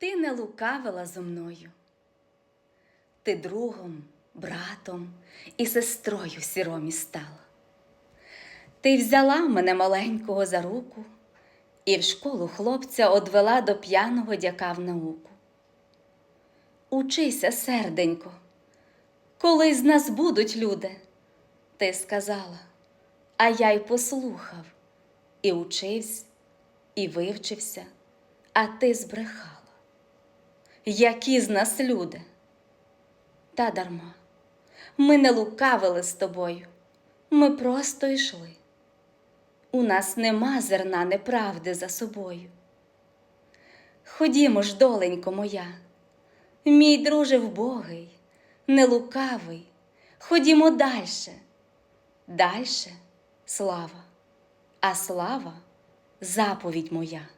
Ти не лукавила зо мною. Ти другом, братом і сестрою сіромі стала. Ти взяла мене маленького за руку і в школу хлопця одвела до п'яного дяка в науку. Учися, серденько, коли з нас будуть люди, ти сказала, а я й послухав, і учився, і вивчився, а ти збрехала. Які з нас люди? Та дарма, ми не лукавили з тобою, ми просто йшли. У нас нема зерна неправди за собою. Ходімо ж, доленько моя, мій друже вбогий, не лукавий, ходімо дальше. Дальше слава, а слава заповідь моя.